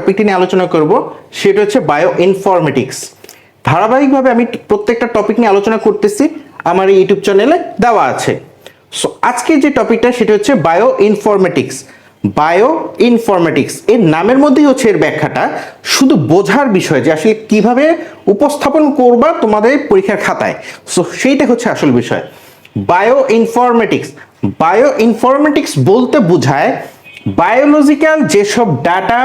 টপিকটি নিয়ে আলোচনা করব, সেটা হচ্ছে বায়ো ইনফরমেটিক্স ধারাবাহিকভাবে আমি প্রত্যেকটা টপিক নিয়ে আলোচনা করতেছি, আমার এই ইউটিউব চ্যানেলে দেওয়া আছে। সো আজকে যে টপিকটা সেটা হচ্ছে বায়ো ইনফরমেটিক্স বায়ো ইনফরমেটিক্স এর নামের মধ্যেই হচ্ছে এর ব্যাখ্যাটা। শুধু বোঝার বিষয় যে আসলে কীভাবে উপস্থাপন করবা তোমাদের পরীক্ষার খাতায়। সো সেইটা হচ্ছে আসল বিষয়। বায়ো ইনফরমেটিক্স বায়ো ইনফরমেটিক্স বলতে বোঝায় বায়োলজিক্যাল যেসব ডাটা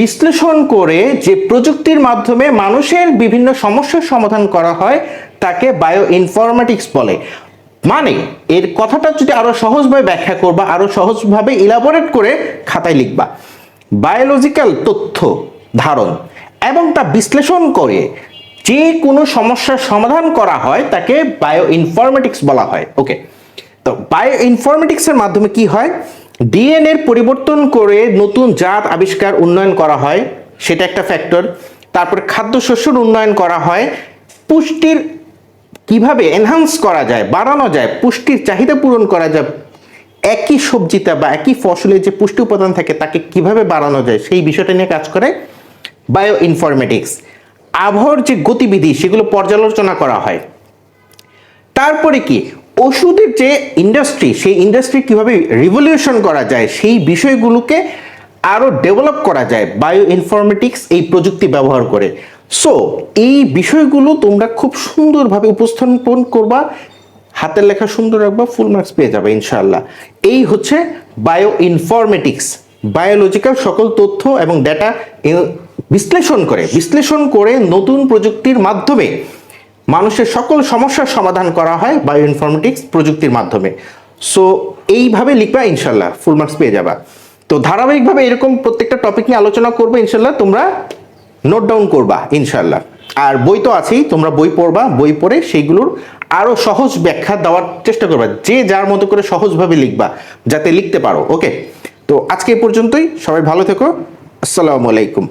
বিশ্লেষণ করে যে প্রযুক্তির মাধ্যমে মানুষের বিভিন্ন সমস্যার সমাধান করা হয়, তাকে বায়ো ইনফরমেটিক্স বলে। মানে এর কথাটা যদি আরও সহজভাবে ব্যাখ্যা করবা, আরও সহজভাবে ইলাবোরেট করে খাতায় লিখবা। বায়োলজিক্যাল তথ্য ধারণ এবং তা বিশ্লেষণ করে যে কোনো সমস্যার সমাধান করা হয়, তাকে বায়ো ইনফরমেটিক্স বলা হয়। ওকে তো বায়ো ইনফরমেটিক্সের মাধ্যমে কি হয়? ডিএনএর পরিবর্তন করে নতুন জাত আবিষ্কার উন্নয়ন করা হয়, সেটা একটা ফ্যাক্টর তারপরে খাদ্যশস্যের উন্নয়ন করা হয়। পুষ্টির কীভাবে এনহান্স করা যায়, বাড়ানো যায়, পুষ্টির চাহিদা পূরণ করা যায়, একই সবজিতে বা একই ফসলে যে পুষ্টি উপাদান থাকে তাকে কীভাবে বাড়ানো যায়, সেই বিষয়টা নিয়ে কাজ করে বায়ো ইনফরমেটিক্স আবহাওয়ার যে গতিবিধি, সেগুলো পর্যালোচনা করা হয়। তারপরে কি? ওষুধের যে ইন্ডাস্ট্রি সেই ইন্ডাস্ট্রি কীভাবে রিভলিউশন করা যায়, সেই বিষয়গুলোকে আরও ডেভেলপ করা যায় বায়ো ইনফরমেটিক্স এই প্রযুক্তি ব্যবহার করে। সো এই বিষয়গুলো তোমরা খুব সুন্দরভাবে উপস্থাপন করবা। হাতের লেখা সুন্দর রাখবা ফুল মার্কস পেয়ে যাবে ইনশাআল্লাহ। এই হচ্ছে বায়ো ইনফরমেটিক্স বায়োলজিক্যাল সকল তথ্য এবং ডেটা বিশ্লেষণ করে। বিশ্লেষণ করে নতুন প্রযুক্তির মাধ্যমে মানুষের সকল সমস্যার সমাধান করা হয় বায়ো ইনফরমেটিক্স প্রযুক্তির মাধ্যমে। সো এইভাবে লিখবা, ইনশাল্লাহ ফুল মার্কস পেয়ে যাবা। তো ধারাবাহিকভাবে এরকম প্রত্যেকটা টপিক নিয়ে আলোচনা করব, ইনশাল্লাহ, তোমরা নোট ডাউন করবা, ইনশাল্লাহ। আর বই তো আছেই, তোমরা বই পড়বা, বই পড়ে সেইগুলোর আরও সহজ ব্যাখ্যা দেওয়ার চেষ্টা করবা, যে যার মতো করে সহজভাবে লিখবা, যাতে লিখতে পারো ওকে তো আজকে এই পর্যন্তই, সবাই ভালো থেকো, আসসালামু আলাইকুম।